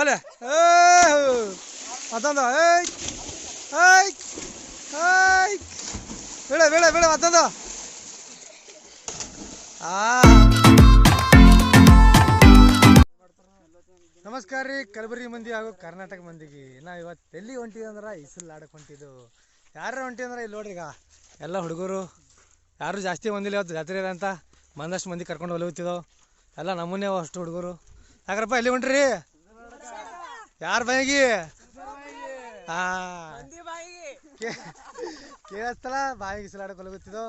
ಹೊಲೆ ಮತ್ತೊಂದು ಐ ಏಯ್ ಏಯ್ ಬೇಳೆ ಬೇಡ ಬೇಡ ಮತ್ತೊಂದು ಆ. ನಮಸ್ಕಾರ ರೀ, ಕಲಬುರಗಿ ಮಂದಿ ಹಾಗೂ ಕರ್ನಾಟಕ ಮಂದಿಗೆ. ನಾವು ಇವತ್ತು ಎಲ್ಲಿ ಹೊಂಟಿವಿ ಅಂದ್ರೆ ಇಸಲ್ ಆಡಕ್ಕೆ ಹೊಂಟಿದ್ದು. ಯಾರು ಹೊಂಟಿ ಅಂದ್ರೆ, ಇಲ್ಲಿ ನೋಡ್ರಿ ಈಗ, ಎಲ್ಲ ಹುಡುಗರು, ಯಾರು ಜಾಸ್ತಿ ಬಂದಿಲ್ಲ ಇವತ್ತು ಜಾತ್ರೆ ಅಂತ, ಬಂದಷ್ಟು ಮಂದಿ ಕರ್ಕೊಂಡು ಹೊಲುತ್ತಿದ್ದೋ ಎಲ್ಲ ನಮ್ಮನ್ನೇ ಅಷ್ಟು ಹುಡುಗರು. ಯಾಕ್ರಪ್ಪ, ಎಲ್ಲಿ ಹೊಂಟ್ರಿ? ಯಾರ ಬಾಯಿಗೆ? ಕೇಳತ್ತಲ್ಲ ಕೇಳಿಸ್ತಲ್ಲ? ಬಾಯಿಗೆ ಇಸಲಾಡಕ್ಕೆ ಕೊಲಗುತ್ತಿದ್ದು.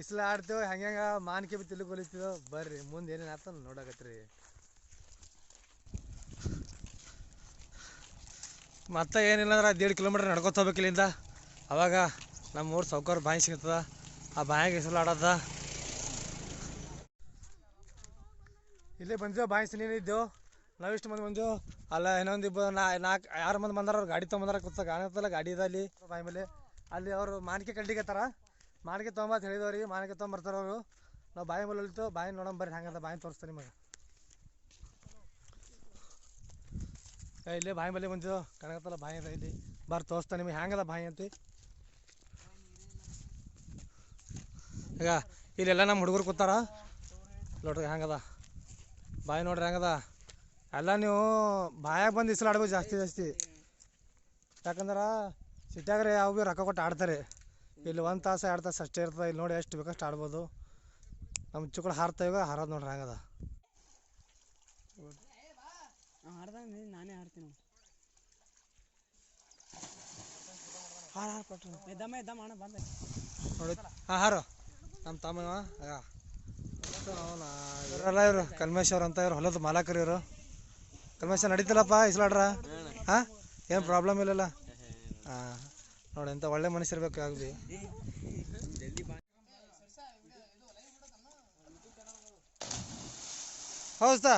ಇಸ್ಲ ಆಡ್ತೇವೆ ಹೆಂಗೆ ಹೆಂಗೆ ಮಾನ್ಕೆ ಬಿ ತಿಲು ಹೊಲಿತಿದ್ದೋ ಬರ್ರಿ ಮುಂದೆ ಏನೇನು ಆತ ನೋಡಕತ್ರಿ. ಮತ್ತೆ ಏನಿಲ್ಲ ಅಂದ್ರೆ ದೇಡ್ ಕಿಲೋಮೀಟ್ರ್ ನಡ್ಕೊತ ಹೋಗ್ಬೇಕು ಇಲ್ಲಿಂದ. ಅವಾಗ ನಮ್ಮ ಊರು ಸೌಕರ್ ಬಾಯಿ ಸಿಗ್ತದ. ಆ ಬಾಯಿಗೆ ಇಸಲು ಆಡೋದ ಇಲ್ಲೇ ಬಂದಿದ್ದೋ ಬಾಯಿ ಸಿನೇನಿದ್ದೆವು ನಾವಿಷ್ಟು ಮಂದಿ ಬಂದೆವು. ಅಲ್ಲ, ಇನ್ನೊಂದು ಇಬ್ಬ ನಾ ನಾಲ್ಕು ಯಾರು ಮಂದಿ ಬಂದಾರ ಅವ್ರು ಗಾಡಿ ತೊಗೊಂಬಂದಾರ ಕೂತ ಕಾಣತ್ತಲ್ಲ ಗಾಡಿ ಇದೆ ಅಲ್ಲಿ. ಬಾಯಿ ಅಲ್ಲಿ ಅವರು ಮಾನಿಕೆ ತರ ಮಾನಿಕೆ ತೊಗೊಂಬತ್ ಹೇಳಿದವ್ರಿ ಮಾನಿಕೆ ತೊಗೊಂಬರ್ತಾರ ಅವರು. ನಾವು ಬಾಯಿ ಮೇಲೆ ಹೊಲಿತು. ಬಾಯಿ ನೋಡೋಣ ಬರ್ರಿ, ಹಂಗಂತ ಬಾಯಿ ತೋರಿಸ್ತಾರೆ ನಿಮಗೆ. ಇಲ್ಲೇ ಬಾಯಿ ಮೇಲೆ ಬಂದಿದ್ದು ಕಣಗತ್ತಲ್ಲ ಬಾಯಿ ಅದ ಇಲ್ಲಿ. ಬರ್ ತೋರಿಸ್ತಾ ನಿಮಗೆ. ಹ್ಯಾಂಗದ ಬಾಯಿ ಅಂತ? ಈಗ, ಇಲ್ಲೆಲ್ಲ ನಮ್ಮ ಹುಡುಗರು ಕೂತಾರ. ನೋಡ್ರಿ, ಹ್ಯಾಂಗದ? ಬಾಯಿ ನೋಡ್ರಿ ಹೆಂಗದ ಎಲ್ಲ ನೀವು ಬಾಯಾಗ ಬಂದು ಇಸ್ಲು ಆಡ್ಬೇಕು ಜಾಸ್ತಿ ಜಾಸ್ತಿ. ಯಾಕಂದ್ರೆ ಸಿಟ್ಯಾಗ್ರೆ ಯಾವ ಭೀ ರೊಕ್ಕ ಕೊಟ್ಟು ಆಡ್ತಾರೆ. ಇಲ್ಲಿ ಒಂದು ತಾಸು ಎರಡು ತಾಸು ಅಷ್ಟೇ ಇರ್ತದೆ. ಇಲ್ಲಿ ನೋಡಿ ಎಷ್ಟು ಬೇಕಷ್ಟು ಆಡ್ಬೋದು. ನಮ್ಮ ಚಿಕ್ಕಳು ಹಾರ್ತಾವ ಹಾರೋದು ನೋಡ್ರಿ ಹಂಗದ. ನಾನೇ ನೋಡಿ. ಹಾಂ ಹಾರು. ನಮ್ಮ ತಮ್ಮ ಇವರೆಲ್ಲ ಇವರು ಕಲ್ಮೇಶ್ ಅವ್ರು ಅಂತ ಇವ್ರು ಹೊಲದ ಮಾಲಕರು ಇವರು. ಕಲ್ಮೇಶ ನಡೀತಲ್ಲಪ್ಪ ಇಸ್ಲಾಡ್ರ? ಹಾಂ? ಏನು ಪ್ರಾಬ್ಲಮ್ ಇಲ್ಲಲ್ಲ? ಹಾಂ. ನೋಡಿ ಎಂಥ ಒಳ್ಳೆ ಮನುಷ್ಯರ್ಬೇಕು ಏ ಹೌದಾ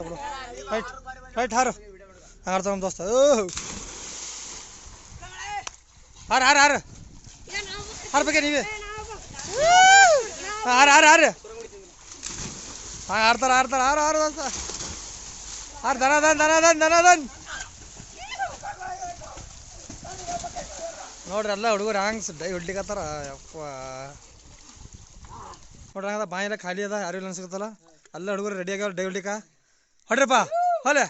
ಏ ರೈಟ್ ಹಾರು ಹಾರ್ದ ನಮ್ಮ ದೋಸ್ತ ಹಾರ ಹಾರ ಹಾರ ಹಾರ ಬಗ್ಗೆ ನೀವೇ ಹಾರ ಹಾರ ಹಾರ ಹಾಂ ಹಾರ್ತಾರ ಹಾರ್ತಾರ ಹಾರ ಹಾರು ದೋಸ್ತ ಹಾರ ದನ ದನ್ ದನ ದನ್ ನೋಡ್ರಿ ಎಲ್ಲ ಹುಡುಗರು ಹ್ಯಾಂಗ್ಸ್ ಡೈ ಹುಡ್ಲಿಕತ್ತಾರ ಯಪ್ಪ ನೋಡ್ರಿ ಹಂಗದ ಬಾಯಿಲ್ಲ ಖಾಲಿ ಅದ ಯಾರು ಇಲ್ಲ ಅನ್ಸುತ್ತಲ್ಲ ಎಲ್ಲ ಹುಡುಗರು ರೆಡಿ ಆಗ್ಯಾವ ಡೈ ಹೊಡ್ಲಿಕ್ಕ ಹೊಡ್ರಪ್ಪ, ಹೊಲೆ.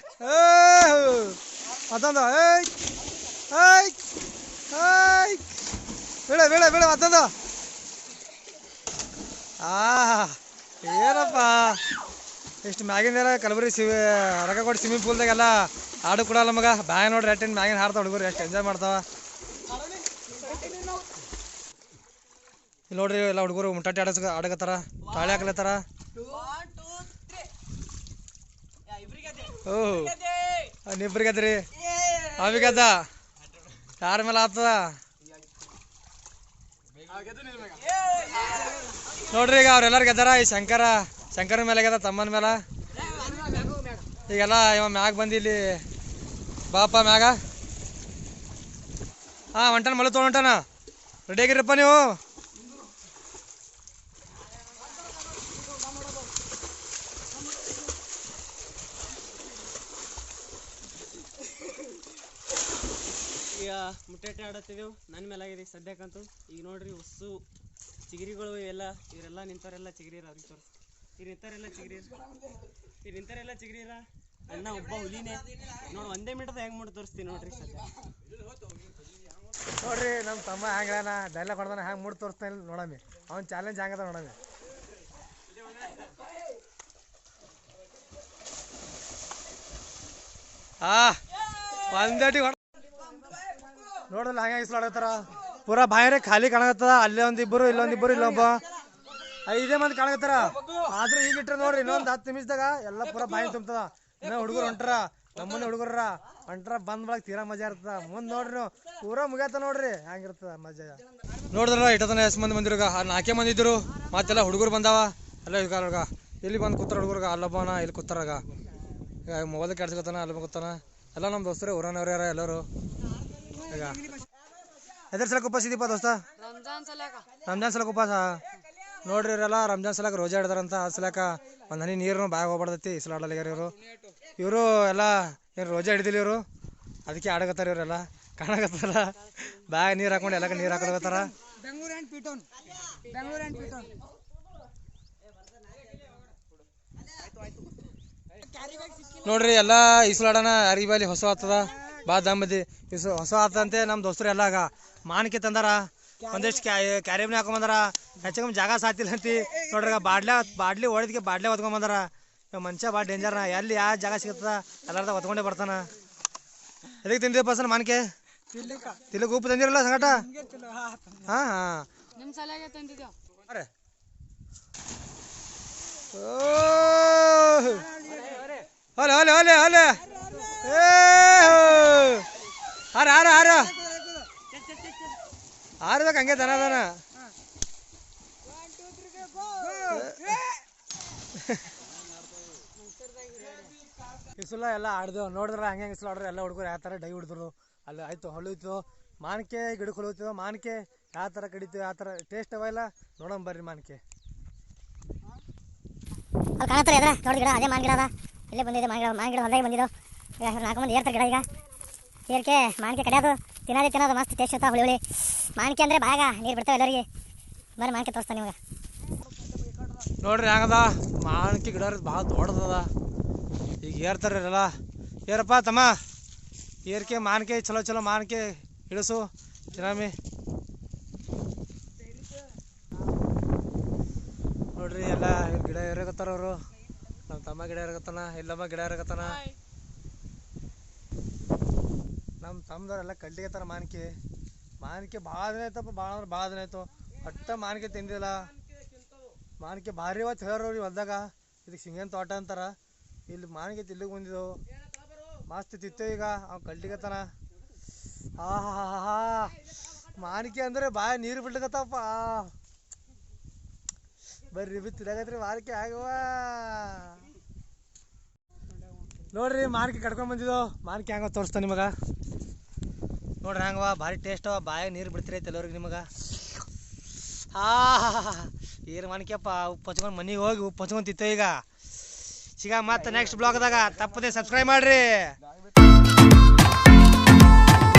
ಮತ್ತೊಂದು ಏಯ್ ಏಯ್ ಏಯ್. ಬೇಡ ಬೇಡ ಬೇಡ ಮತ್ತೊಂದು ಆ, ಏನಪ್ಪ? ಇಷ್ಟು ಮ್ಯಾಗಿನ ಕಲಬುರಗಿ ಸಿವಿ ರೊಕ್ಕ ಕೊಟ್ಟು ಸ್ವಿಮ್ಮಿಂಗ್ ಪೂಲ್ದಾಗೆಲ್ಲ ಆಡು ಕೊಡಲ್ಲ ಮಗ. ಬ್ಯಾಗ್ ನೋಡ್ರಿ ಎಟ್ಟಿನ ಮ್ಯಾಗಿನ ಹಾಡ್ತಾವ ಹುಡುಗರು, ಎಷ್ಟು ಎಂಜಾಯ್ ಮಾಡ್ತಾವ. ಇಲ್ಲಿ ನೋಡ್ರಿ, ಎಲ್ಲ ಹುಡುಗರು ಮುಟ್ಟಾಟಿ ಆಡಸ್ ಆಡಕತ್ತಾರ, ತಾಳಿ ಹಾಕ್ಲತ್ತಾರ. ಓಹ್ ನೀಬ್ರಿಗೆ ಅದ್ರಿ ಅವಿಗದ ಯಾರ ಮೇಲೆ ಆತದ? ನೋಡ್ರಿ ಈಗ ಅವ್ರೆಲ್ಲರೂ ಗೆದ್ದಾರ ಈ ಶಂಕರ ಶಂಕರ ಮೇಲೆ ಗೆದ ತಮ್ಮನ ಮೇಲೆ? ಈಗೆಲ್ಲ ಇವ ಮ್ಯಾಗ ಬಂದು ಇಲ್ಲಿ ಬಾಪ ಮ್ಯಾಗ? ಹಾಂ ಒಂಟನ ಮಳೆ ತೊಗೊಂಟಾನ ರೆಡಿ ಆಗಿರಪ್ಪ ನೀವು? ಈಗ ಮುಟ್ಟೆಟ್ಟೆ ಆಡತ್ತಿದ್ದೆವು ನನ್ನ ಮೇಲೆ ಆಗಿದೆ ಸದ್ಯಕ್ಕಂತೂ. ಈಗ ನೋಡ್ರಿ ಹೊಸ್ಸು ಚಿಗಿರಿಗಳು ಎಲ್ಲ ಇವರೆಲ್ಲ ನಿಂತಾರೆಲ್ಲ ಚಿಗಿರಿರ ಅವ್ರಿಗೆ ತೋರಿಸ್. ಈಗ ನಿಂತಾರೆಲ್ಲ ಚಿಗಿರಿರ ಈಗ ನಿಂತಾರೆಲ್ಲ ಚಿಗಿರಿರ ಅಣ್ಣ, ಒಬ್ಬ ಹುಲಿನೇ. ನೋಡಿ, ಒಂದೇ ಮೀಟರ್ ಹೆಂಗ್ ಮಾಡಿ ತೋರಿಸ್ತೀನಿ ನೋಡ್ರಿ ಸದ್ಯ. ನೋಡ್ರಿ ನಮ್ಮ ತಮ್ಮ ಹ್ಯಾಂಗ್ಲಾನ ಡೈಲಾಗ್ ಹೊಡೆದಾನ ಹ್ಯಾಂಗೆ ಮೂಡ್ ತೋರಿಸ್ತಾನೆ ನೋಡಮ್ಮಿ. ಅವ್ನ ಚಾಲೆಂಜ್ ಹ್ಯಾಂಗದ ನೋಡಮ್ಮಿ. ಆ ಒಂದೇಟಿ ನೋಡಲ್ಲ ಹಂಗೆ ಇಸ್ಲಾಡತ್ತಾರ ಪೂರಾ ಬಾಯರೆ ಖಾಲಿ ಕಾಣಕತ್ತದ. ಅಲ್ಲೇ ಒಂದಿಬ್ಬರು ಇಲ್ಲೊಂದಿಬ್ಬರು ಇಲ್ಲೊಬ್ಬ. ಐದೇ ಮಂದಿ ಕಾಣಕತ್ತಾರ. ಆದ್ರೆ ಈಗ ಇಟ್ಟರೆ ನೋಡ್ರಿ, ಇನ್ನೊಂದು ಹತ್ತು ನಿಮಿಷದಾಗ ಎಲ್ಲ ಪೂರಾ ಬಾಯಿ ತುಂಬತದ. ಇನ್ನ ಹುಡುಗರು ಹೊಂಟರ, ನಮ್ಮನೆ ಹುಡುಗರ ಹೊಂಟ್ರ, ಬಂದ್ ಬಳಗ ತೀರಾ ಮಜಾ ಇರ್ತದ. ಮುಂದ್ ನೋಡ್ರಿ ಪೂರ ಮುಗಿಯತ್ತ ನೋಡ್ರಿ. ಹಂಗಿರ್ತದ ಮಜಾ. ನೋಡಿದ್ರಲ್ಲ, ಇಟ್ಟತನ ಎಷ್ಟು ಮಂದಿ ಬಂದಿರುಗ ನಾಲ್ಕೇ ಮಂದಿ ಇದ್ರು ಮತ್ತೆಲ್ಲ ಹುಡುಗರು ಬಂದಾವ. ಅಲ್ಲ, ಈಗ ಎಲ್ಲಿ ಬಂದು ಕೂತಾರ ಹುಡುಗರ್ಗ. ಅಲ್ಲಬ್ಬನ ಇಲ್ಲಿ ಕೂತಾರಾಗ. ಮೊಬೈಲ್ ಕೆಡ್ಸ್ಕೊತಾನ ಅಲ್ಲಿ ಕೂತಾನ. ಎಲ್ಲ ನಮ್ಮ ದೋಸ್ತರೇ ಊರನವ್ರ ಯಾರ ಎಲ್ಲರೂ. ಈಗ. ಎದ್ರ ಸಲಕ್ಕೆ ಉಪವಾಸ ಇದೀಪ ದೋಸ್ತ? ರಂಜಾನ್ ಸಲಕ ರಂಜಾನ್ ಸಲಕ್ಕೆ ಉಪವಾಸ? ನೋಡ್ರಿ ಇವರೆಲ್ಲ ರಂಜಾನ್ ಸಲಕ್ಕೆ ರೋಜಾ ಹಿಡ್ದಾರಂತ ಆ ಸಲಕ ಒಂದು ಹನಿ ನೀರು ಬಾಯ್ ಹೋಗ್ಬಾರ್ದೈತಿ ಇಸ್ಲಾಡಲ್ಲಾಗ್ಯಾರ ಇವರು. ಇವರು ಎಲ್ಲ ಏನು ರೋಜಾ ಹಿಡಿದಿಲ್ಲ ಇವರು? ಅದಕ್ಕೆ ಆಡಕತ್ತಾರ ಇವರೆಲ್ಲ ಕಾಣಕತ್ತಾರ. ಬ್ಯಾಗ್ ನೀರು ಹಾಕೊಂಡು ಎಲ್ಲ ನೀರು ಹಾಕೊಳಕತ್ತಾರ. ನೋಡ್ರಿ ಎಲ್ಲ ಇಸ್ಲಾಡನ ಅರಿಬಾಲಿ ಹೊಸ ಆತದ ಬಾ ದಮ್ಮದಿ ಇಸ್ ಹೊಸ ಆತಂತೆ ನಮ್ಮ ದೋಸ್ತರು ಎಲ್ಲ ಆಗ ಮಾನ್ಕೆ ತಂದಾರ. ಒಂದಿಷ್ಟು ಕ್ಯಾರಿಬ್ನ ಹಾಕೊಂಬಂದಾರ. ಹೆಚ್ಚಿಗೆ ಜಾಗ ಸಾತಿಲ್ಲ ಅಂತಿ. ನೋಡ್ರಿ ಬಾಡ್ಲೆ ಬಾಡ್ಲಿ ಹೊಡೆದಕ್ಕೆ ಬಾಡ್ಲೆ ಹೊತ್ಕೊಂಬಂದಾರ. ಇವ ಮನುಷ್ಯ ಭಾಳ ಡೇಂಜರ್ನ ಎಲ್ಲಿ ಯಾವ ಜಾಗ ಸಿಗುತ್ತದ? ಎಲ್ಲಾರ್ದ ಹೊತ್ಕೊಂಡೇ ಬರ್ತಾನ. ಎದಕ್ಕೆ ತಿಂದಿದ್ದೆ ಪಸನ್ ಮಾನಕೆ ತಿಲಕ್ ಉಪ್ಪು ತಂದಿರಲ್ಲ ಸಂಗಟ? ಹಾಂ ಹಾಂ. ಅರೆ. ಓ. ಅಲೆ ಅಲೆ ಅಲೆ ಏ ಹಾರ ಹಾರ ಹಾರ. ಹಾರ್ಬೇಕು ಹಂಗೆ ದನ ದನ. ಇಸುಲ ಎಲ್ಲ ಆಡ್ದು ನೋಡಿದ್ರೆ ಹಂಗೆ ಹಂಗೆ ಆಡ್ರೆ ಎಲ್ಲ ಹುಡುಗರು ಯಾವ ಥರ ಡೈ ಹಿಡಿದ್ರು. ಅಲ್ಲಿ ಆಯ್ತು ಹೊಳಿತು ಮಾನ್ಕೆ ಗಿಡಕ್ಕೆ ಹೊಳಿತು ಮಾನ್ಕೆ ಯಾವ ಥರ ಕಡಿತು ಯಾವ ಥರ ಟೇಸ್ಟ್ ಅವ ಇಲ್ಲ? ನೋಡೋಣ ಬರ್ರಿ ಮಾನ್ಕೆ. ಅಲ್ಲಿ ಕಾಣತ್ತಾರೆ ಎದ್ರ ನೋಡಿ ಗಿಡ ಅದೇ ಮಾನ್ ಗಿಡ ಅದ. ಇಲ್ಲೇ ಬಂದಿದೆ ಮಾನ್ ಗಿಡ ಹೊಲದಾಗ ಗಿಡ ಹೊಲ್ದಾಗೆ ಬಂದಿದ್ದು. ನಾಲ್ಕು ಮಂದಿ ಏರ್ತಾರೆ ಗಿಡ ಈಗ? ಏರ್ಕೆ, ಮಾನ್ಕೆ ಕಡಿಯೋದು ತಿನ್ನೋದೇ ತಿನ್ನೋದು ಮಸ್ತ್ ಟೇಸ್ಟ್ ಇರ್ತಾವೆ ಹುಳಿ ಹುಳಿ. ಮಾನ್ಕೆ ಅಂದರೆ ಬಾಗ ನೀರು ಬಿಡ್ತಾವೆ ಎಲ್ಲರಿಗೆ. ಬರ್ರಿ, ಮಾನ್ಕೆ ತೋರಿಸ್ತಾನೆ ನಿಮಗೆ ನೋಡ್ರಿ ಆಗದ, ಮಾನ್ಕೆ ಗಿಡ ಭಾಳ ದೊಡ್ಡದದ. ಈಗ ಏರ್ತಾರಲ್ಲ ಏರಪ್ಪ ತಮ್ಮ, ಏರ್ಕೆ ಮಾನ್ಕೆ, ಚಲೋ ಚಲೋ ಮಾನ್ಕೆ ಇಳಿಸು ಚಿನಾಮಿ ನೋಡ್ರಿ, ಎಲ್ಲ ಗಿಡ ಏರಕತ್ತಾರ ಅವರು? ನಮ್ಮ ತಮ್ಮ ಗಿಡ ಏರಕತ್ತಾನ ಇಲ್ಲಮ್ಮ ಗಿಡ ಏರಕತ್ತಾನ ನಮ್ಮ ತಮ್ಮದವ್ರೆಲ್ಲ ತರ ಮಾನಿಕೆ. ಮಾನಿಕೆ ಭಾಳ ದಿನ ಆಯ್ತಪ್ಪ, ಭಾಳ ಅಂದ್ರೆ ಭಾಳ ದಿನ ಆಯ್ತು. ಅಟ್ಟ ಮಾನಿಕೆ ತಿಂದಿಲ್ಲ. ಮಾನ್ಕೆ ಭಾರಿ ಹೊತ್ತು ಹೇಳೋರಿ ಹೊಲ್ದಾಗ ಇದಕ್ಕೆ ಸಿಂಗನ್ ತೋಟ ಅಂತಾರ. ಇಲ್ಲಿ ಮಾನಿಕೆ ತಿಲ್ಲಿಗೆ ಬಂದಿದ್ದು ಮಸ್ತ್ ತಿತ್ತು ಈಗ, ಅವ್ ಹಾ ಹಾ ಮಾನಿಕೆ ಅಂದ್ರೆ ಬಾಯ ನೀರು ಬಿಡ್ಲಿಕತ್ತಪ್ಪ. ಬರ್ರಿ ಬಿ ಮಾರಿಕೆ ಆಗವ. ನೋಡ್ರಿ, ಮಾನ್ಕೆ ಕಟ್ಕೊಂಡ್ ಬಂದಿದ್ದು. ಮಾನ್ಕೆ ಹ್ಯಾಂಗ ತೋರಿಸ್ತಾನೆ ನಿಮಗ. ನೋಡ್ರಿ ಹಂಗವ ಭಾರಿ ಟೇಸ್ಟ್ ಅವ ಬಾಯಾಗ ನೀರು ಬಿಡ್ತಿರೈತೆ ಎಲ್ಲರಿಗೆ ನಿಮಗೆ. ಆ ಏನು ಮಾನ್ಕ್ಯಪ್ಪ ಉಪ್ಪು ಹಚ್ಕೊಂಡು ಮನೆಗೆ ಹೋಗಿ ಉಪ್ಪು ಹಚ್ಕೊಂತಿತ್ತು ಈಗ. ಸಿಗ ಮತ್ತೆ ನೆಕ್ಸ್ಟ್ ಬ್ಲಾಗ್ದಾಗ ತಪ್ಪದೆ ಸಬ್ಸ್ಕ್ರೈಬ್ ಮಾಡ್ರಿ.